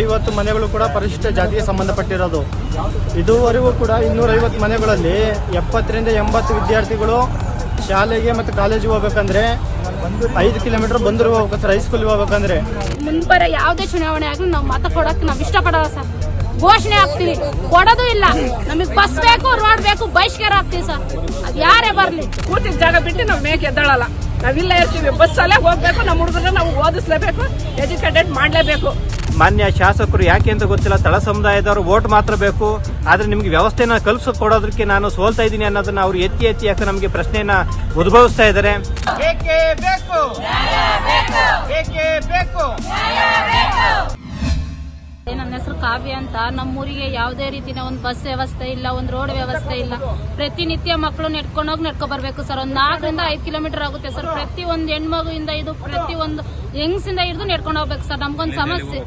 ಇನ್ನೂರೈವತ್ತು ಮನೆಗಳು ಕೂಡ ಪರಿಶಿಷ್ಟ ಜಾತಿಗೆ ಸಂಬಂಧಪಟ್ಟಿರೋದು. ಇದುವರೆಗೂ ಕೂಡ ಇನ್ನೂರೈವತ್ತು ಮನೆಗಳಲ್ಲಿ ಎಪ್ಪತ್ತರಿಂದ ಎಂಬತ್ತು ವಿದ್ಯಾರ್ಥಿಗಳು ಶಾಲೆಗೆ ಮತ್ತು ಕಾಲೇಜಿಗೆ ಹೋಗ್ಬೇಕಂದ್ರೆ ಐದು ಕಿಲೋಮೀಟರ್ ಬಂದರು ಹೋಗ್ಬೇಕು ಸರ್ ಹೈಸ್ಕೂಲ್ಗೆ ಹೋಗ್ಬೇಕಂದ್ರೆ. ಮುಂಬರ ಯಾವುದೇ ಚುನಾವಣೆ ಆಗಲಿ ನಾವು ಮತ ಕೊಡಕ್ಕೆ ನಾವು ಇಷ್ಟಪಡೋಲ್ಲ ಸರ್. ಘೋಷಣೆ ಆಗ್ತೀವಿ ಕೊಡೋದು ಇಲ್ಲ. ನಮಗೆ ಬಸ್ ಬೇಕು ರೋಡ್ ಬೇಕು ಬಹಿಷ್ಕಾರ ಆಗ್ತೀವಿ ಸರ್. ಅದು ಯಾರೇ ಬರಲಿ. ಕೂತಿದ್ದ ಜಾಗ ಬಿಟ್ಟು ನಾವು ಮೇಕೆ ಎದ್ದಳಲ್ಲ. ನಾವಿಲ್ಲ ಇರ್ತೀವಿ. ಬಸ್ಸಲ್ಲೇ ಹೋಗ್ಬೇಕು ನಮ್ಮ ಹುಡುಗರನ್ನ ನಾವು ಓದಿಸ್ಲೇಬೇಕು ಎಜುಕೇಟೆಡ್ ಮಾಡಲೇಬೇಕು. ಮಾನ್ಯ ಶಾಸಕರು ಯಾಕೆ ಅಂತ ಗೊತ್ತಿಲ್ಲ. ತಳ ಸಮುದಾಯದವರು ವೋಟ್ ಮಾತ್ರ ಬೇಕು. ಆದರೆ ನಿಮಗೆ ವ್ಯವಸ್ಥೆನ ಕಲ್ಪಿಸ್ಕೊಡೋದಕ್ಕೆ ನಾನು ಸೋಲ್ತಾ ಇದ್ದೀನಿ ಅನ್ನೋದನ್ನ ಅವ್ರು ಎತ್ತಿ ಎತ್ತಿ ಯಾಕೆ ನಮಗೆ ಪ್ರಶ್ನೆಯನ್ನ ಉದ್ಭವಿಸ್ತಾ ಇದ್ದಾರೆ. ನನ್ನ ಹೆಸರು ಕಾವ್ಯ ಅಂತ. ನಮ್ಮೂರಿಗೆ ಯಾವುದೇ ರೀತಿಯ ಒಂದು ಬಸ್ ವ್ಯವಸ್ಥೆ ಇಲ್ಲ, ಒಂದು ರೋಡ್ ವ್ಯವಸ್ಥೆ ಇಲ್ಲ. ಪ್ರತಿನಿತ್ಯ ಮಕ್ಕಳು ನೆಡ್ಕೊಂಡೋಗಿ ನಡ್ಕೊ ಬರ್ಬೇಕು ಸರ್. ಒಂದು ನಾಲ್ಕರಿಂದ ಐದು ಕಿಲೋಮೀಟರ್ ಆಗುತ್ತೆ ಸರ್. ಪ್ರತಿ ಒಂದು ಹೆಣ್ಮಗುವಿಂದ ಇದು ಪ್ರತಿ ಒಂದು ಹೆಂಗ್ಸಿಂದ ಹಿಡಿದು ನೆಡ್ಕೊಂಡು ಹೋಗ್ಬೇಕು ಸರ್. ನಮ್ಗೊಂದು ಸಮಸ್ಯೆ.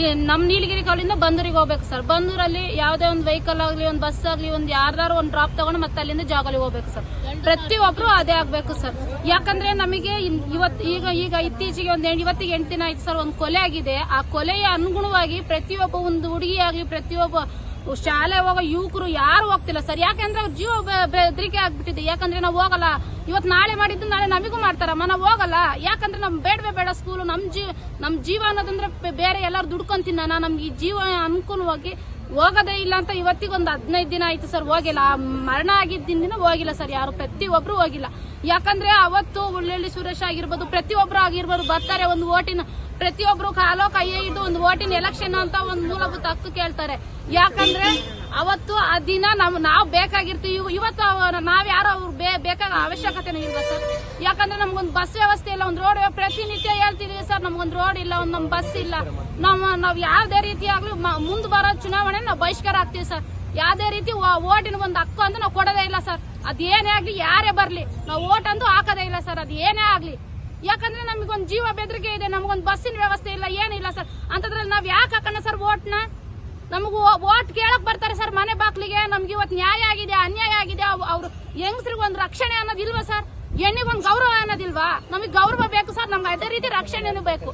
ಈ ನಮ್ ನೀಲಗಿರಿ ಕಾಲಿಂದ ಬಂದೂರಿಗೆ ಹೋಗ್ಬೇಕು ಸರ್. ಬಂದೂರಲ್ಲಿ ಯಾವುದೇ ಒಂದು ವೆಹಿಕಲ್ ಆಗಲಿ, ಒಂದು ಬಸ್ ಆಗಲಿ, ಒಂದು ಯಾರ್ದಾರು ಒಂದು ಡ್ರಾಪ್ ತಗೊಂಡು ಮತ್ತೆ ಅಲ್ಲಿಂದ ಜಾಗಲ್ಲಿ ಹೋಗ್ಬೇಕು ಸರ್. ಪ್ರತಿಯೊಬ್ರು ಅದೇ ಆಗ್ಬೇಕು ಸರ್. ಯಾಕಂದ್ರೆ ನಮಗೆ ಇವತ್ತು ಈಗ ಈಗ ಇತ್ತೀಚೆಗೆ ಒಂದು ಇವತ್ತಿಗೆ ಎಂಟು ದಿನ ಆಯ್ತು ಸರ್, ಒಂದು ಕೊಲೆ ಆಗಿದೆ. ಆ ಕೊಲೆಯ ಅನುಗುಣವಾಗಿ ಪ್ರತಿಯೊಬ್ಬ ಒಂದು ಹುಡುಗಿ ಆಗಲಿ ಪ್ರತಿಯೊಬ್ಬ ಶಾಲೆ ಹೋಗೋ ಯುವಕರು ಯಾರು ಹೋಗ್ತಿಲ್ಲ. ಸರ್ ಯಾಕೆಂದ್ರೆ ಅವ್ರ ಜೀವ ಬೆದರಿಕೆ ಆಗ್ಬಿಟ್ಟಿದೆ. ಯಾಕಂದ್ರೆ ನಾವು ಹೋಗಲ್ಲ. ಇವತ್ತು ನಾಳೆ ಮಾಡಿದ್ದು ನಾಳೆ ನಮಗೂ ಮಾಡ್ತಾರಮ್ಮ. ನಾವು ಹೋಗಲ್ಲ. ಯಾಕಂದ್ರೆ ನಮ್ ಬೇಡವೇ ಬೇಡ ಸ್ಕೂಲು ನಮ್ ಜೀವ ನಮ್ ಜೀವ ಅನ್ನೋದಂದ್ರೆ ಬೇರೆ ಎಲ್ಲಾರು ದುಡ್ಕೊಂಡ್ ನಾ ನಮ್ಗೆ ಈ ಜೀವ ಅನುಕೂಲವಾಗಿ ಹೋಗೋದೇ ಇಲ್ಲ ಅಂತ ಇವತ್ತಿಗೊಂದು ಹದಿನೈದು ದಿನ ಆಯ್ತು ಸರ್, ಹೋಗಿಲ್ಲ. ಮರಣ ಆಗಿದ್ದ ದಿನ ಹೋಗಿಲ್ಲ ಸರ್, ಯಾರು. ಪ್ರತಿಯೊಬ್ರು ಹೋಗಿಲ್ಲ. ಯಾಕಂದ್ರೆ ಅವತ್ತು ಉಳ್ಳಳ್ಳಿ ಸುರೇಶ್ ಆಗಿರ್ಬೋದು, ಪ್ರತಿಯೊಬ್ರು ಆಗಿರ್ಬೋದು ಬರ್ತಾರೆ. ಒಂದು ಓಟಿನ ಪ್ರತಿಯೊಬ್ರು ಕಾಲೋ ಕೈ ಇದ್ದು ಒಂದು ಓಟಿನ ಎಲೆಕ್ಷನ್ ಅಂತ ಒಂದು ಮೂಲಭೂತ ಹಕ್ಕು ಕೇಳ್ತಾರೆ. ಯಾಕಂದ್ರೆ ಅವತ್ತು ಆ ದಿನ ನಮ್ ನಾವ್ ಬೇಕಾಗಿರ್ತೀವಿ. ಇವ್- ಇವತ್ತು ನಾವು ಯಾರೋ ಅವ್ರು ಬೇಕಾದ ಅವಶ್ಯಕತೆನೂ ಇಲ್ಲ ಸರ್? ಯಾಕಂದ್ರೆ ನಮ್ಗೊಂದು ಬಸ್ ವ್ಯವಸ್ಥೆ ಇಲ್ಲ, ಒಂದು ರೋಡ್ ಪ್ರತಿನಿತ್ಯ ಹೇಳ್ತಿದೀವಿ ಸರ್, ನಮ್ಗೊಂದು ರೋಡ್ ಇಲ್ಲ, ಒಂದ್ ನಮ್ ಬಸ್ ಇಲ್ಲ. ನಮ್ಮ ನಾವ್ ಯಾವ್ದೇ ರೀತಿ ಆಗ್ಲಿ ಮುಂದ್ ಬರೋ ಚುನಾವಣೆ ನಾವು ಬಹಿಷ್ಕಾರ ಆಗ್ತೀವಿ ಸರ್. ಯಾವ್ದೇ ರೀತಿ ಓಟಿನ ಒಂದು ಹಕ್ಕು ಅಂತ ನಾವು ಕೊಡೋದೇ ಇಲ್ಲ ಸರ್. ಅದೇನೇ ಆಗ್ಲಿ, ಯಾರೇ ಬರ್ಲಿ, ನಾವು ಓಟ್ ಅಂತೂ ಹಾಕೋದೇ ಇಲ್ಲ ಸರ್. ಅದೇನೇ ಆಗ್ಲಿ. ಯಾಕಂದ್ರೆ ನಮಗೊಂದು ಜೀವ ಬೆದರಿಕೆ ಇದೆ, ನಮಗೊಂದು ಬಸ್ಸಿನ ವ್ಯವಸ್ಥೆ ಇಲ್ಲ, ಏನಿಲ್ಲ ಸರ್. ಅಂತದ್ರಲ್ಲಿ ನಾವ್ ಯಾಕೆ ಹಾಕೋಣ ಸರ್ ಓಟ್ನ ನಮಗೂ ಓಟ್ ಕೇಳಕ್ ಬರ್ತಾರೆ ಸರ್ ಮನೆ ಬಾಕ್ಲಿಗೆ. ನಮ್ಗೆ ಇವತ್ತು ನ್ಯಾಯ ಆಗಿದೆ, ಅನ್ಯಾಯ ಆಗಿದೆ. ಅವ್ರು ಹೆಂಗಸ್ರಿಗೆ ಒಂದು ರಕ್ಷಣೆ ಅನ್ನೋದಿಲ್ವಾ ಸರ್? ಹೆಣ್ಣಿಗೊಂದು ಗೌರವ ಅನ್ನೋದಿಲ್ವಾ? ನಮಗೆ ಗೌರವ ಬೇಕು ಸರ್, ನಮ್ಗೆ ಅದೇ ರೀತಿ ರಕ್ಷಣೆನೂ ಬೇಕು.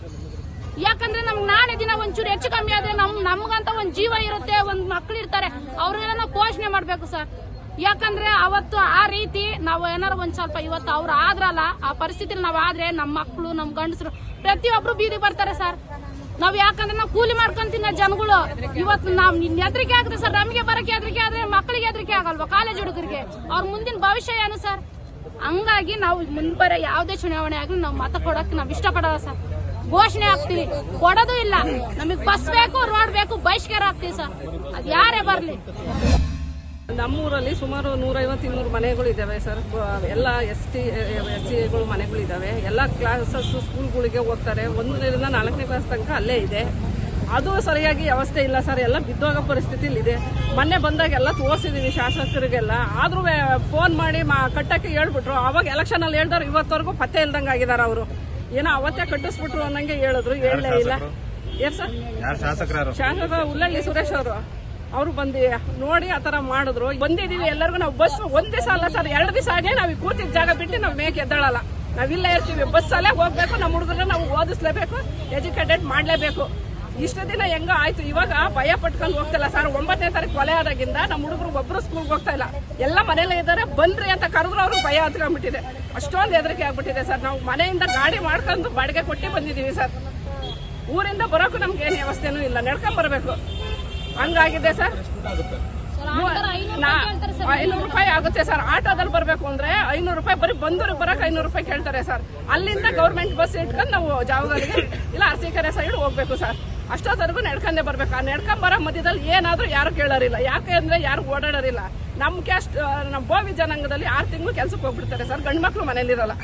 ಯಾಕಂದ್ರೆ ನಮ್ಗೆ ನಾಳೆ ದಿನ ಒಂಚೂರು ಹೆಚ್ಚು ಕಮ್ಮಿ ಆದ್ರೆ ನಮ್ ನಮ್ಗಂತ ಒಂದು ಜೀವ ಇರುತ್ತೆ, ಒಂದ್ ಮಕ್ಳು ಇರ್ತಾರೆ ಅವ್ರಿಗೆಲ್ಲ ನಾವು ಪೋಷಣೆ ಮಾಡ್ಬೇಕು ಸರ್. ಯಾಕಂದ್ರೆ ಅವತ್ತು ಆ ರೀತಿ ನಾವು ಏನಾರ ಒಂದ್ ಸ್ವಲ್ಪ ಇವತ್ತು ಅವ್ರು ಆದ್ರಲ್ಲ, ಆ ಪರಿಸ್ಥಿತಿ ನಾವ್ ಆದ್ರೆ ನಮ್ ಮಕ್ಳು, ನಮ್ ಗಂಡಸರು ಪ್ರತಿಯೊಬ್ರು ಬೀದಿ ಬರ್ತಾರೆ ಸರ್. ನಾವ್ ಯಾಕಂದ್ರೆ ನಾವು ಕೂಲಿ ಮಾಡ್ಕೊಂತಿನ ಜನಗಳು. ಇವತ್ತು ನಾವ್ ಹೆದರಿಕೆ ಆಗುತ್ತೆ ಸರ್. ನಮಗೆ ಬರಕ್ಕೆ ಹೆದರಿಕೆ ಆದ್ರೆ ಮಕ್ಕಳಿಗೆ ಹೆದರಿಕೆ ಆಗಲ್ವಾ ಕಾಲೇಜ್ ಹುಡುಗರಿಗೆ? ಅವ್ರ ಮುಂದಿನ ಭವಿಷ್ಯ ಏನು ಸರ್? ಹಂಗಾಗಿ ನಾವು ಮುಂಬರ ಯಾವುದೇ ಚುನಾವಣೆ ಆಗ್ಲಿ ನಾವು ಮತ ಕೊಡಕ್ಕೆ ನಾವು ಇಷ್ಟಪಡಲ್ಲ ಸರ್. ಘೋಷಣೆ ಆಗ್ತೀವಿ ಕೊಡೋದು ಇಲ್ಲ. ನಮಗೆ ಬಸ್ ಬೇಕು, ರೋಡ್ ಬೇಕು, ಬಹಿಷ್ಕಾರ ಆಗ್ತೀವಿ ಸರ್. ಅದ್ ಯಾರೇ ಬರ್ಲಿ. ನಮ್ಮೂರಲ್ಲಿ ಸುಮಾರು ನೂರೈವತ್ತು ಇನ್ನೂರು ಮನೆಗಳು ಇದ್ದಾವೆ ಸರ್ ಎಲ್ಲ ಎಸ್ ಟಿ ಎಸ್ ಸಿಗಳು ಮನೆಗಳಿದ್ದಾವೆ. ಎಲ್ಲ ಕ್ಲಾಸಸ್ ಸ್ಕೂಲ್ಗಳಿಗೆ ಹೋಗ್ತಾರೆ. ಒಂದರಿಂದ ನಾಲ್ಕನೇ ಕ್ಲಾಸ್ ತನಕ ಅಲ್ಲೇ ಇದೆ. ಅದು ಸರಿಯಾಗಿ ವ್ಯವಸ್ಥೆ ಇಲ್ಲ ಸರ್. ಎಲ್ಲ ಬಿದ್ದೋಗೋ ಪರಿಸ್ಥಿತಿಲಿ ಇದೆ. ಮೊನ್ನೆ ಬಂದಾಗ ಎಲ್ಲ ತೋರಿಸಿದೀವಿ ಶಾಸಕರಿಗೆಲ್ಲ. ಆದರೂ ಫೋನ್ ಮಾಡಿ ಮಾ ಕಟ್ಟಕ್ಕೆ ಹೇಳ್ಬಿಟ್ರು. ಅವಾಗ ಎಲೆಕ್ಷನಲ್ಲಿ ಹೇಳ್ದವ್ರು ಇವತ್ತವರೆಗೂ ಪತ್ತೆ ಇಲ್ದಂಗೆ ಆಗಿದ್ದಾರೆ ಅವರು. ಏನೋ ಅವತ್ತೇ ಕಟ್ಟಿಸ್ಬಿಟ್ರು ಅನ್ನಂಗೆ ಹೇಳಿದ್ರು. ಹೇಳಲೇ ಇಲ್ಲ. ಏನು ಸರ್? ಶಾಸಕ ಉಲ್ಲಳ್ಳಿ ಸುರೇಶ್ ಅವರು. ಅವರು ಬಂದು ನೋಡಿ ಆ ತರ ಮಾಡಿದ್ರು. ಬಂದಿದೀವಿ ಎಲ್ಲರಿಗೂ ನಾವು ಬಸ್ ಒಂದೇ ದಿವಸ ಸರ್, ಎರಡು ದಿವಸ ಆಗಿ ನಾವು ಕೂತಿದ್ದ ಜಾಗ ಬಿಟ್ಟು ನಾವು ಮೇಕೆ ಎದ್ದಾಳಲ್ಲ. ನಾವಿಲ್ಲ ಇರ್ತೀವಿ. ಬಸ್ಸಲ್ಲೇ ಹೋಗ್ಬೇಕು, ನಮ್ಮ ಹುಡುಗರ ನಾವು ಓದಿಸ್ಲೇಬೇಕು ಎಜುಕೇಟೆಡ್ ಮಾಡಲೇಬೇಕು. ಇಷ್ಟು ದಿನ ಹೆಂಗ ಆಯ್ತು. ಇವಾಗ ಭಯ ಪಟ್ಕೊಂಡು ಹೋಗ್ತಿಲ್ಲ ಸರ್. ಒಂಬತ್ತನೇ ತಾರೀಕು ಕೊಲೆ ಆದಾಗಿಂದ ನಮ್ಮ ಹುಡುಗರು ಒಬ್ರು ಸ್ಕೂಲ್ಗೆ ಹೋಗ್ತಾ ಇಲ್ಲ. ಎಲ್ಲ ಮನೇಲೇ ಇದ್ದಾರೆ. ಬಂದ್ರಿ ಅಂತ ಕರೆದ್ರು ಅವರು ಭಯ ಹತ್ಕೊಂಡ್ಬಿಟ್ಟಿದೆ. ಅಷ್ಟೊಂದು ಹೆದರಿಕೆ ಆಗ್ಬಿಟ್ಟಿದೆ ಸರ್. ನಾವು ಮನೆಯಿಂದ ಗಾಡಿ ಮಾಡ್ಕೊಂಡು ಬಾಡಿಗೆ ಕೊಟ್ಟು ಬಂದಿದ್ದೀವಿ ಸರ್. ಊರಿಂದ ಬರೋಕ್ಕೂ ನಮ್ಗೆ ಏನು ವ್ಯವಸ್ಥೆನೂ ಇಲ್ಲ. ನಡ್ಕೊಂಡ್ ಬರಬೇಕು. ಹಂಗಾಗಿದೆ ಸರ್. ಐನೂರು ರೂಪಾಯಿ ಆಗುತ್ತೆ ಸರ್. ಆಟೋದಲ್ಲಿ ಬರಬೇಕು ಅಂದ್ರೆ ಐನೂರು ರೂಪಾಯಿ ಬರೀ ಬಂದೂರಿಗೆ ಬರಕ್ ಐನೂರು ರೂಪಾಯಿ ಕೇಳ್ತಾರೆ ಸರ್. ಅಲ್ಲಿಂದ ಗೌರ್ಮೆಂಟ್ ಬಸ್ ಇಟ್ಕೊಂಡು ನಾವು ಜಾವಗಳಿಗೆ ಇಲ್ಲ ಅರಸೀಕೆರೆ ಸೈಡ್ ಹೋಗ್ಬೇಕು ಸರ್. ಅಷ್ಟೊತ್ತವರೆಗೂ ನಡ್ಕೊಂಡೆ ಬರ್ಬೇಕು. ಆ ನಡ್ಕೊಂಡ್ ಬರೋ ಮಧ್ಯದಲ್ಲಿ ಏನಾದ್ರೂ ಯಾರು ಕೇಳೋರಿಲ್ಲ. ಯಾಕೆ ಅಂದ್ರೆ ಯಾರು ಓಡಾಡೋರಿಲ್ಲ. ನಮ್ಮ ಕ್ಯಾಸ್ಟ್ ನಮ್ಮ ಬೋವಿ ಜನಾಂಗದಲ್ಲಿ ಆರು ತಿಂಗಳು ಕೆಲ್ಸಕ್ಕೆ ಹೋಗ್ಬಿಡ್ತಾರೆ ಸರ್. ಗಂಡು ಮಕ್ಳು ಮನೇಲಿರಲ್ಲ.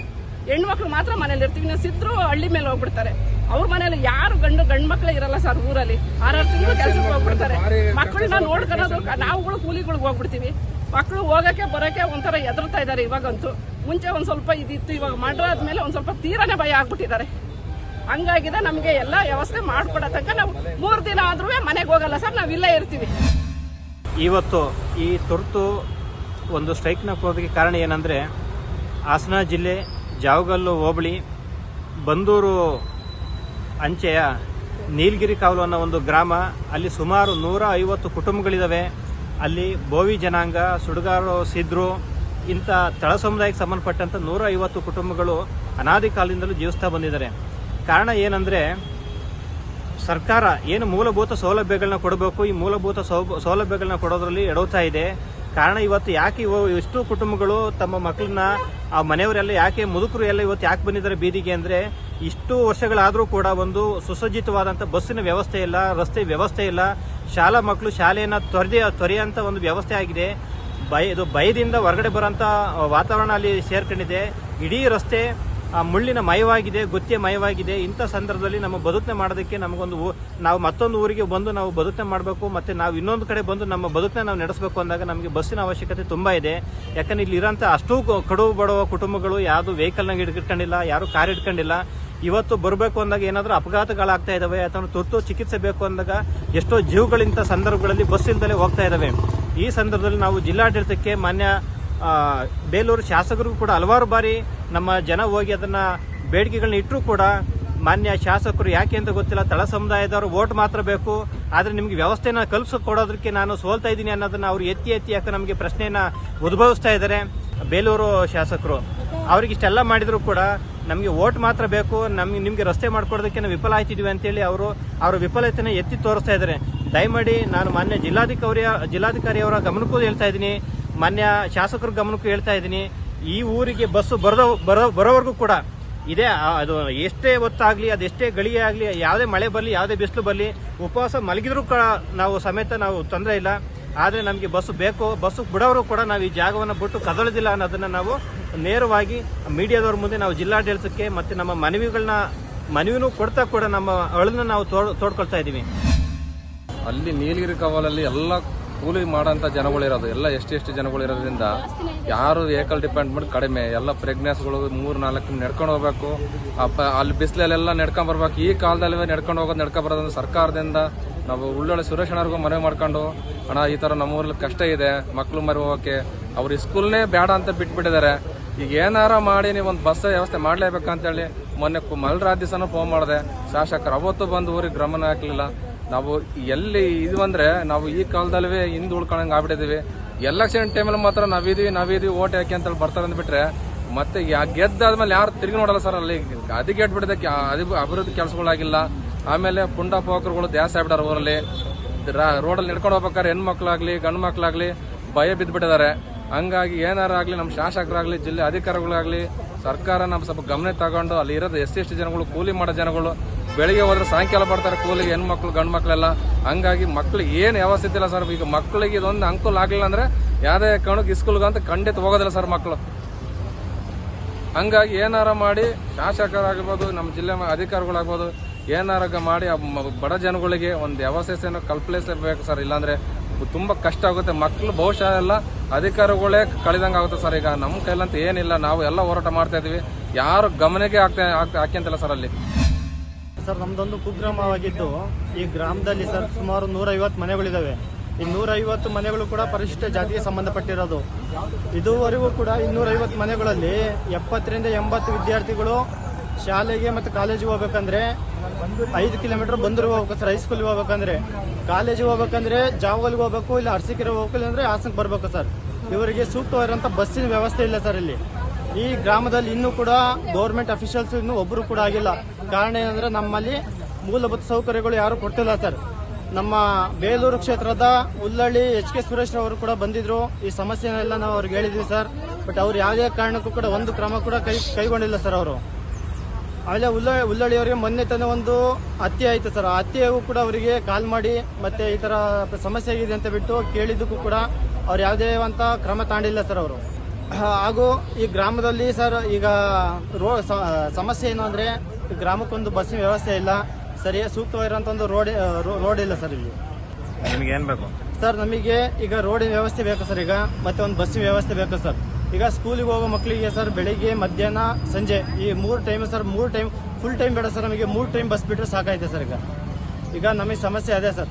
ಹೆಣ್ಮಕ್ಳು ಮಾತ್ರ ಮನೇಲಿ ಇರ್ತೀವಿ. ನಾವು ಸಿದ್ರು ಹಳ್ಳಿ ಮೇಲೆ ಹೋಗ್ಬಿಡ್ತಾರೆ. ಅವ್ರ ಮನೇಲಿ ಯಾರು ಗಂಡು ಗಂಡು ಮಕ್ಳೇ ಇರಲ್ಲ ಸರ್ ಊರಲ್ಲಿ. ಆರಾರು ತಿಂಗಳು ಕೆಲ್ಸಕ್ಕೆ ಹೋಗ್ಬಿಡ್ತಾರೆ. ಮಕ್ಕಳನ್ನ ನೋಡ್ಕೊಳ್ಳೋದು ನಾವುಗಳು ಕೂಲಿಗಳಿಗೆ ಹೋಗ್ಬಿಡ್ತೀವಿ. ಮಕ್ಕಳು ಹೋಗಕ್ಕೆ, ಬರೋಕ್ಕೆ ಒಂಥರ ಎದುರ್ತಾ ಇದ್ದಾರೆ ಇವಾಗಂತೂ. ಮುಂಚೆ ಒಂದು ಸ್ವಲ್ಪ ಇದಿತ್ತು, ಇವಾಗ ಮಾಡ್ರಾದ್ಮೇಲೆ ಒಂದು ಸ್ವಲ್ಪ ತೀರಾನೇ ಭಯ ಆಗ್ಬಿಟ್ಟಿದ್ದಾರೆ. ಹಂಗಾಗಿದೆ ನಮಗೆ ಎಲ್ಲ ವ್ಯವಸ್ಥೆ ಮಾಡಿಕೊಡೋ ತನಕ ನಾವು ಮೂರು ದಿನ ಆದ್ರೂ ಮನೆಗೆ ಹೋಗಲ್ಲ ಸರ್, ನಾವು ಇಲ್ಲೇ ಇರ್ತೀವಿ. ಇವತ್ತು ಈ ತುರ್ತು ಒಂದು ಸ್ಟ್ರೈಕ್ನ ಹೋಗೋದಕ್ಕೆ ಕಾರಣ ಏನಂದರೆ ಹಾಸನ ಜಿಲ್ಲೆ ಜಾವಗಲ್ಲು ಹೋಬಳಿ ಬಂದೂರು ಅಂಚೆಯ ನೀಲಗಿರಿ ಕಾವಲು ಅನ್ನೋ ಒಂದು ಗ್ರಾಮ, ಅಲ್ಲಿ ಸುಮಾರು ನೂರ ಐವತ್ತು ಕುಟುಂಬಗಳಿದ್ದಾವೆ ಅಲ್ಲಿ ಬೋವಿ ಜನಾಂಗ ಸುಡುಗಾರು ಸಿದ್ರು, ಇಂಥ ತಳ ಸಮುದಾಯಕ್ಕೆ ಸಂಬಂಧಪಟ್ಟಂಥ ನೂರ ಕುಟುಂಬಗಳು ಅನಾದಿ ಕಾಲದಿಂದಲೂ ಜೀವಿಸ್ತಾ ಬಂದಿದ್ದಾರೆ. ಕಾರಣ ಏನಂದರೆ, ಸರ್ಕಾರ ಏನು ಮೂಲಭೂತ ಸೌಲಭ್ಯಗಳನ್ನ ಕೊಡಬೇಕು, ಈ ಮೂಲಭೂತ ಸೌಲಭ್ಯಗಳನ್ನ ಕೊಡೋದ್ರಲ್ಲಿ ಎಡವ್ತಾ ಇದೆ ಕಾರಣ ಇವತ್ತು ಯಾಕೆ ಇವು ಎಷ್ಟು ಕುಟುಂಬಗಳು ತಮ್ಮ ಮಕ್ಕಳನ್ನ, ಆ ಮನೆಯವರೆಲ್ಲ ಯಾಕೆ ಮುದುಕರು ಎಲ್ಲ ಇವತ್ತು ಯಾಕೆ ಬಂದಿದ್ದಾರೆ ಬೀದಿಗೆ ಅಂದ್ರೆ ಇಷ್ಟು ವರ್ಷಗಳಾದರೂ ಕೂಡ ಒಂದು ಸುಸಜ್ಜಿತವಾದಂಥ ಬಸ್ಸಿನ ವ್ಯವಸ್ಥೆ ಇಲ್ಲ, ರಸ್ತೆ ವ್ಯವಸ್ಥೆ ಇಲ್ಲ. ಶಾಲಾ ಮಕ್ಕಳು ಶಾಲೆಯನ್ನ ತೊರೆದ, ತೊರೆಯಂತ ಒಂದು ವ್ಯವಸ್ಥೆ ಆಗಿದೆ. ಭಯ ಇದು ಭಯದಿಂದ ಹೊರಗಡೆ ಬರೋಂಥ ವಾತಾವರಣ ಅಲ್ಲಿ ಸೇರ್ಕೊಂಡಿದೆ. ಇಡೀ ರಸ್ತೆ ಮುಳ್ಳಿನ ಮಯವಾಗಿದೆ ಗುತ್ತಿಯ ಮಯವಾಗಿದೆ ಇಂಥ ಸಂದರ್ಭದಲ್ಲಿ ನಮ್ಮ ಬದುಕನೆ ಮಾಡೋದಕ್ಕೆ ನಮಗೊಂದು ನಾವು ಮತ್ತೊಂದು ಊರಿಗೆ ಬಂದು ನಾವು ಬದುಕನೆ ಮಾಡಬೇಕು ಮತ್ತು ನಾವು ಇನ್ನೊಂದು ಕಡೆ ಬಂದು ನಮ್ಮ ಬದುಕನ್ನ ನಾವು ನಡೆಸಬೇಕು ಅಂದಾಗ ನಮಗೆ ಬಸ್ಸಿನ ಅವಶ್ಯಕತೆ ತುಂಬ ಇದೆ. ಯಾಕಂದ್ರೆ ಇಲ್ಲಿ ಇರೋಂಥ ಅಷ್ಟು ಕಡುವು ಕಡು ಬಡವ ಕುಟುಂಬಗಳು ಯಾವುದು ವೆಹಿಕಲ್ನಾಗ ಇಟ್ಕೊಂಡಿಲ್ಲ ಯಾರು ಕಾರ್ ಇಟ್ಕೊಂಡಿಲ್ಲ ಇವತ್ತು ಬರಬೇಕು ಅಂದಾಗ ಏನಾದರೂ ಅಪಘಾತಗಳಾಗ್ತಾ ಇದ್ದಾವೆ ಅಥವಾ ತುರ್ತು ಚಿಕಿತ್ಸೆ ಬೇಕು ಅಂದಾಗ ಎಷ್ಟೋ ಜೀವಗಳಿಂಥ ಸಂದರ್ಭಗಳಲ್ಲಿ ಬಸ್ ಹೋಗ್ತಾ ಇದ್ದಾವೆ ಈ ಸಂದರ್ಭದಲ್ಲಿ ನಾವು ಜಿಲ್ಲಾಡಳಿತಕ್ಕೆ ಮಾನ್ಯ ಆ, ಬೇಲೂರು ಶಾಸಕರಿಗೂ ಕೂಡ ಹಲವಾರು ಬಾರಿ ನಮ್ಮ ಜನ ಹೋಗಿ ಅದನ್ನ ಬೇಡಿಕೆಗಳನ್ನ ಇಟ್ಟರು ಕೂಡ ಮಾನ್ಯ ಶಾಸಕರು ಯಾಕೆ ಅಂತ ಗೊತ್ತಿಲ್ಲ. ತಳ ಸಮುದಾಯದವರು ವೋಟ್ ಮಾತ್ರ ಬೇಕು. ಆದ್ರೆ ನಿಮ್ಗೆ ವ್ಯವಸ್ಥೆನ ಕೊಡೋದಕ್ಕೆ ನಾನು ಸೋಲ್ತಾ ಇದ್ದೀನಿ ಅನ್ನೋದನ್ನ ಅವ್ರು ಎತ್ತಿ ಎತ್ತಿ ಯಾಕೆ ನಮಗೆ ಪ್ರಶ್ನೆಯನ್ನ ಉದ್ಭವಿಸ್ತಾ ಇದ್ದಾರೆ ಬೇಲೂರು ಶಾಸಕರು, ಅವ್ರಿಗೆ ಇಷ್ಟೆಲ್ಲ ಮಾಡಿದ್ರು ಕೂಡ ನಮಗೆ ವೋಟ್ ಮಾತ್ರ ಬೇಕು. ನಮ್ಗೆ ನಿಮ್ಗೆ ರಸ್ತೆ ಮಾಡ್ಕೊಡೋದಕ್ಕೆ ನಾವು ವಿಫಲ ಆಯ್ತಿದ್ವಿ ಅಂತೇಳಿ ಅವರು, ಅವರ ವಿಫಲತೆನ ಎತ್ತಿ ತೋರಿಸ್ತಾ ಇದ್ದಾರೆ ದಯಮಾಡಿ ನಾನು ಮಾನ್ಯ ಜಿಲ್ಲಾಧಿಕಾರಿಯ, ಜಿಲ್ಲಾಧಿಕಾರಿಯವರ ಗಮನಕ್ಕೂ ಹೇಳ್ತಾ ಇದ್ದೀನಿ. ಮಾನ್ಯ ಶಾಸಕರ ಗಮನಕ್ಕೂ ಹೇಳ್ತಾ ಇದ್ದೀನಿ. ಈ ಊರಿಗೆ ಬಸ್ಸು ಬರೋ ಬರೋ ಬರೋವರೆಗೂ ಕೂಡ ಇದೇ. ಅದು ಎಷ್ಟೇ ಹೊತ್ತಾಗ್ಲಿ ಅದೆಷ್ಟೇ ಗಳಿಗೆ ಆಗಲಿ, ಯಾವುದೇ ಮಳೆ ಬರಲಿ, ಯಾವುದೇ ಬಿಸಿಲು ಬರಲಿ, ಉಪವಾಸ ಮಲಗಿದ್ರು ಕೂಡ ನಾವು ಸಮೇತ ನಾವು ತೊಂದರೆ ಇಲ್ಲ. ಆದರೆ ನಮಗೆ ಬಸ್ಸು ಬೇಕು. ಬಸ್ಸು ಬಿಡೋರು ಕೂಡ ನಾವು ಈ ಜಾಗವನ್ನು ಬಿಟ್ಟು ಕದಳೋದಿಲ್ಲ ಅನ್ನೋದನ್ನು ನಾವು ನೇರವಾಗಿ ಮೀಡಿಯಾದವ್ರ ಮುಂದೆ ನಾವು ಜಿಲ್ಲಾಡಳಿತಕ್ಕೆ ಮತ್ತು ನಮ್ಮ ಮನವಿಗಳನ್ನ, ಮನವಿನೂ ಕೊಡ್ತಾ ಕೂಡ ನಮ್ಮ ಅಳನ್ನ ನಾವು ತೋಡ್- ತೋಡ್ಕೊಳ್ತಾ ಇದ್ದೀವಿ. ಅಲ್ಲಿ ನೀಲಗಿರಿ ಕವಲಲ್ಲಿ ಎಲ್ಲ ಕೂಲಿ ಮಾಡೋಂಥ ಜನಗಳಿರೋದು ಎಲ್ಲ ಎಷ್ಟು ಎಷ್ಟು ಜನಗಳಿರೋದ್ರಿಂದ ಯಾರು ವೆಹಿಕಲ್ ಡಿಪಾರ್ಟ್ಮೆಂಟ್ ಕಡಿಮೆ, ಎಲ್ಲ ಪ್ರೆಗ್ನೆನ್ಸ್ಗಳು ಮೂರು, ನಾಲ್ಕು ನಡ್ಕೊಂಡು ಹೋಗ್ಬೇಕು. ಅಪ್ಪ, ಅಲ್ಲಿ ಬಿಸಿಲಲ್ಲೆಲ್ಲ ನಡ್ಕೊಂಡು ಬರ್ಬೇಕು. ಈ ಕಾಲದಲ್ಲಿ ನಡ್ಕೊಂಡು ಹೋಗೋದು ನಡ್ಕೊಂಡು ಬರೋದಂದ್ರೆ ಸರ್ಕಾರದಿಂದ ನಾವು ಉಳ್ಳೊಳ್ಳೆ ಸುರೇಶ್ ಅಣ್ಣವ್ರಿಗೂ ಮನವಿ ಮಾಡ್ಕೊಂಡು, ಅಣ್ಣ, ಈ ತರ ನಮ್ಮೂರಲ್ಲಿ ಕಷ್ಟ ಇದೆ ಮಕ್ಕಳು ಮರಿ ಹೋಗೋಕ್ಕೆ ಅವ್ರು ಸ್ಕೂಲ್ನೇ ಬೇಡ ಅಂತ ಬಿಟ್ಬಿಟ್ಟಿದ್ದಾರೆ. ಈಗ ಏನಾರ ಮಾಡಿ ನೀವು ಒಂದು ಬಸ್ ವ್ಯವಸ್ಥೆ ಮಾಡಲೇಬೇಕಂತೇಳಿ ಮೊನ್ನೆ ಮಲ್ರಾಜ್ಯ ಮಲ್ರಾಜ್ ದಿವಸನೂ ಫೋನ್ ಮಾಡಿದೆ. ಶಾಸಕರು, ಅವತ್ತು ಬಂದು ಊರಿಗೆ ಗಮನ ಹಾಕ್ಲಿಲ್ಲ. ನಾವು ಎಲ್ಲಿ ಇದು ಅಂದ್ರೆ ನಾವು ಈ ಕಾಲದಲ್ಲಿ ಹಿಂದೆ ಉಳ್ಕೊಂಡಂಗೆ ಆಗ್ಬಿಟ್ಟಿದೀವಿ. ಎಲೆಕ್ಷನ್ ಟೈಮಲ್ಲಿ ಮಾತ್ರ ನಾವಿದೀವಿ ನಾವಿದೀವಿ, ಓಟ್ ಹಾಕಿ ಅಂತ ಬರ್ತಾರೆ ಅಂದ್ಬಿಟ್ರೆ, ಮತ್ತೆ ಗೆದ್ದಾದ್ಮೇಲೆ ಯಾರು ತಿರುಗಿ ನೋಡಲ್ಲ ಸರ್ ಅಲ್ಲಿ. ಅದಿಗೆಟ್ಬಿಟ್ಟಿದೆ ಅಭಿವೃದ್ಧಿ ಕೆಲಸಗಳಾಗಿಲ್ಲ. ಆಮೇಲೆ ಪುಂಡ ಪೋಕರ್ಗಳು ದ್ಯಾಸ ಆಗ್ಬಿಟ್ಟಾರೆ ಊರಲ್ಲಿ. ರೋಡಲ್ಲಿ ನಡ್ಕೊಂಡು ಹೋಗ್ಬೇಕಾದ್ರೆ ಹೆಣ್ಮಕ್ಳಾಗ್ಲಿ ಗಂಡು ಮಕ್ಳಾಗ್ಲಿ ಭಯ ಬಿದ್ದ್ಬಿಟ್ಟಿದ್ದಾರೆ ಹಂಗಾಗಿ ಏನಾರ ಆಗ್ಲಿ ನಮ್ಮ ಶಾಸಕರಾಗಲಿ, ಜಿಲ್ಲೆ ಅಧಿಕಾರಿಗಳಾಗಲಿ, ಸರ್ಕಾರ ನಮ್ಮ ಸ್ವಲ್ಪ ಗಮನ ತಗೊಂಡು ಅಲ್ಲಿ ಇರೋದು ಎಷ್ಟು ಜನಗಳು, ಕೂಲಿ ಮಾಡೋ ಜನಗಳು ಬೆಳಿಗ್ಗೆ ಹೋದ್ರೆ ಸಾಯಂಕಾಲ ಬರ್ತಾರೆ ಕೂಲಿಗೆ ಹೆಣ್ಮಕ್ಳು, ಗಂಡು ಮಕ್ಕಳೆಲ್ಲ ಹಂಗಾಗಿ ಮಕ್ಳಿಗೆ ಏನು ವ್ಯವಸ್ಥೆ ಇಲ್ಲ ಸರ್. ಈಗ ಮಕ್ಕಳಿಗೆ ಇದೊಂದು ಅಂಕುಲ್ ಆಗಲಿಲ್ಲ ಅಂದ್ರೆ ಯಾವುದೇ ಕಾರಣಕ್ಕೆ ಸ್ಕೂಲ್ಗೆ ಅಂತ ಖಂಡಿತ ಹೋಗೋದಿಲ್ಲ ಸರ್ ಮಕ್ಕಳು ಹಂಗಾಗಿ ಏನಾರ ಮಾಡಿ ಶಾಸಕರಾಗಿರ್ಬೋದು ನಮ್ಮ ಜಿಲ್ಲೆ ಅಧಿಕಾರಿಗಳಾಗ್ಬೋದು, ಏನಾರ ಮಾಡಿ ಬಡ ಜನಗಳಿಗೆ ಒಂದು ವ್ಯವಸ್ಥೆಯನ್ನು ಕಲ್ಪಿಸಬೇಕು ಸರ್. ಇಲ್ಲಾಂದ್ರೆ ತುಂಬಾ ಕಷ್ಟ ಆಗುತ್ತೆ. ಮಕ್ಕಳು ಬಹುಶಃ ಎಲ್ಲ ಅಧಿಕಾರಿಗಳೇ ಕಳೆದಂಗೆ ಆಗುತ್ತೆ ಸರ್. ಈಗ ನಮ್ಮ ಕೈಲಂತ ಏನಿಲ್ಲ. ನಾವು ಎಲ್ಲ ಹೋರಾಟ ಮಾಡ್ತಾ ಇದ್ದೀವಿ. ಯಾರು ಗಮನಕ್ಕೆ ಆಗ್ತಾ ಹಾಕ್ಯಂತಿಲ್ಲ ಸರ್ ಅಲ್ಲಿ. ಸರ್, ನಮ್ದೊಂದು ಕುಗ್ರಾಮವಾಗಿದ್ದು ಈ ಗ್ರಾಮದಲ್ಲಿ ಸರ್ ಸುಮಾರು ನೂರೈವತ್ತು ಮನೆಗಳಿದ್ದಾವೆ ಈ ನೂರೈವತ್ತು ಮನೆಗಳು ಕೂಡ ಪರಿಶಿಷ್ಟ ಜಾತಿಗೆ ಸಂಬಂಧಪಟ್ಟಿರೋದು. ಇದುವರೆಗೂ ಕೂಡ ಇನ್ನೂರೈವತ್ತು ಮನೆಗಳಲ್ಲಿ ಎಪ್ಪತ್ತರಿಂದ ಎಂಬತ್ತು ವಿದ್ಯಾರ್ಥಿಗಳು ಶಾಲೆಗೆ ಮತ್ತು ಕಾಲೇಜಿಗೆ ಹೋಗ್ಬೇಕಂದ್ರೆ ಐದು ಕಿಲೋಮೀಟರ್ ಬಂದರು ಹೋಗ್ಬೇಕು ಸರ್ ಹೈಸ್ಕೂಲ್ಗೆ ಹೋಗ್ಬೇಕಂದ್ರೆ. ಕಾಲೇಜಿಗೆ ಹೋಗ್ಬೇಕಂದ್ರೆ ಜಾವಲ್ಗೆ ಹೋಗ್ಬೇಕು, ಇಲ್ಲ ಅರಸೀಕೆರೆ ಹೋಗ್ಬೇಕು, ಇಲ್ಲಾಂದ್ರೆ ಹಾಸನಕ್ಕೆ ಬರಬೇಕು ಸರ್. ಇವರಿಗೆ ಸೂಕ್ತವಾಗಿರೋಂಥ ಬಸ್ಸಿನ ವ್ಯವಸ್ಥೆ ಇಲ್ಲ ಸರ್ ಇಲ್ಲಿ. ಈ ಗ್ರಾಮದಲ್ಲಿ ಇನ್ನೂ ಕೂಡ ಗೌರ್ಮೆಂಟ್ ಅಫಿಷಿಯಲ್ಸ್ ಇನ್ನೂ ಒಬ್ಬರು ಕೂಡ ಆಗಿಲ್ಲ. ಕಾರಣ ಏನಂದ್ರೆ ನಮ್ಮಲ್ಲಿ ಮೂಲಭೂತ ಸೌಕರ್ಯಗಳು ಯಾರು ಕೊಡ್ತಿಲ್ಲ ಸರ್. ನಮ್ಮ ಬೇಲೂರು ಕ್ಷೇತ್ರದ ಉಲ್ಲಳ್ಳಿ ಎಚ್ ಕೆ ಸುರೇಶ್ ಅವರು ಕೂಡ ಬಂದಿದ್ರು. ಈ ಸಮಸ್ಯೆನೆಲ್ಲ ನಾವು ಅವ್ರಿಗೆ ಹೇಳಿದ್ವಿ ಸರ್. ಬಟ್ ಅವ್ರು ಯಾವುದೇ ಕಾರಣಕ್ಕೂ ಕೂಡ ಒಂದು ಕ್ರಮ ಕೂಡ ಕೈ, ಕೈಗೊಂಡಿಲ್ಲ ಸರ್ ಅವರು. ಆಮೇಲೆ ಉಲ್ಲ ಉಲ್ಲಳ್ಳಿಯವರಿಗೆ ಮೊನ್ನೆ ತಾನೇ ಒಂದು ಹತ್ಯೆ ಆಯಿತು ಸರ್. ಆ ಹತ್ಯೆಗೂ ಕೂಡ ಅವರಿಗೆ ಕಾಲ್ ಮಾಡಿ ಮತ್ತೆ ಈ ಥರ ಸಮಸ್ಯೆ ಆಗಿದೆ ಅಂತ ಬಿಟ್ಟು ಕೇಳಿದ್ದಕ್ಕೂ ಕೂಡ ಅವ್ರು ಯಾವುದೇ ಅಂತ ಕ್ರಮ ತಾಂಡಿಲ್ಲ ಸರ್ ಅವರು. ಹಾಗೂ ಈ ಗ್ರಾಮದಲ್ಲಿ ಸರ್ ಈಗ ರೋ ಸಮಸ್ಯೆ ಏನು ಅಂದರೆ ಗ್ರಾಮಕ್ಕೊಂದು ಬಸ್ಸಿನ ವ್ಯವಸ್ಥೆ ಇಲ್ಲ. ಸರಿಯಾಗಿ ಸೂಕ್ತವಾಗಿರೋಂಥ ಒಂದು ರೋಡ್ ರೋಡ್ ಇಲ್ಲ ಸರ್ ಇಲ್ಲಿ. ನಿಮ್ಗೆ ಏನು ಬೇಕು? ಸರ್ ನಮಗೆ ಈಗ ರೋಡಿನ ವ್ಯವಸ್ಥೆ ಬೇಕು ಸರ್ ಈಗ ಮತ್ತೆ ಒಂದು ಬಸ್ಸಿನ ವ್ಯವಸ್ಥೆ ಬೇಕು ಸರ್. ಈಗ ಸ್ಕೂಲಿಗೆ ಹೋಗೋ ಮಕ್ಕಳಿಗೆ ಸರ್ ಬೆಳಿಗ್ಗೆ ಮಧ್ಯಾಹ್ನ ಸಂಜೆ ಈ ಮೂರು ಟೈಮ್ ಸರ್ ಮೂರು ಟೈಮ್ ಫುಲ್ ಟೈಮ್ ಬೇಡ ಸರ್ ನಮಗೆ ಮೂರು ಟೈಮ್ ಬಸ್ ಬಿಟ್ಟರೆ ಸಾಕಾಯ್ತೆ ಸರ್ ಈಗ. ಈಗ ನಮಗೆ ಸಮಸ್ಯೆ ಅದೇ ಸರ್.